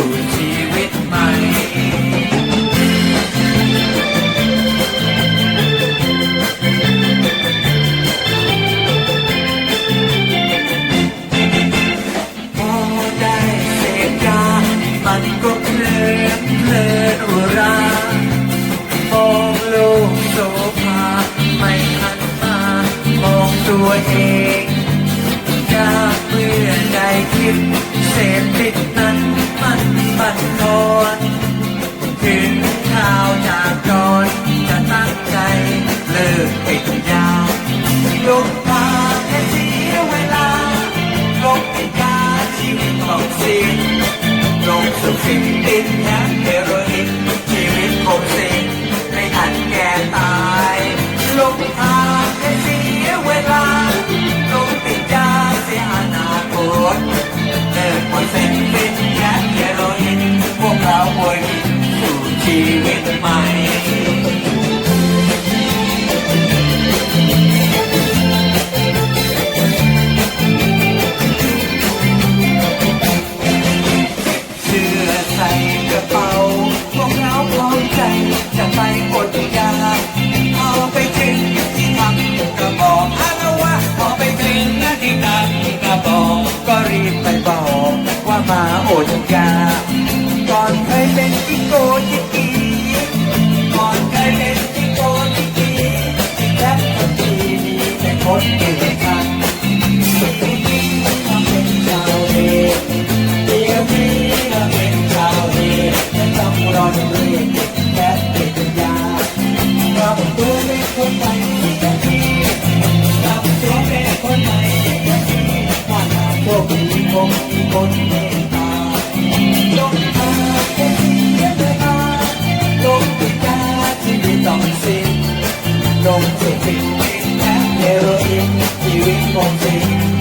สู่ชีวิตใหม่พอได้เสพยามันก็เพลินเพลินอุรามองโลกโสภาไม่หันมามองตัวเองยากเมื่อได้คิดเสพติดนั้น บันทอนถึงข่าวจากจอนจะตั้งใจเลิกติดยาลงมาแค่เสียเวลาลงติดยาชีวิตของสิ่งลงสุขินติดยาเฮโรอี ชีวิตใหม่เสื้อใส่กระเป๋าพวกเราพร้อมใจจะไปอดยาพอไปถึงที่ทำกระบอกอาละวะพอไปถึงที่ตั้งกระบอกก็รีบไปบอกว่ามาอดยาก ก่อนเคยเป็นจิโกจิกีก่อนเคยเป็นจิโกจิกีและคนดีมีแต่คนเก่งกันที่นี่ทำเป็นชาวเอเดี๋ยวนี้เราเป็นชาวเอไม่ต้องรอจนเรียนแค่ติดยาปรับตัวเป็นคนใหม่สักทีปรับตัวเป็นคนใหม่สักทีว่าหากโชคดีคงมีคนเมตต ตต้องสิ้นลงสู่สิ่งแค่เฮโรอีนชีวิตคงสิ้น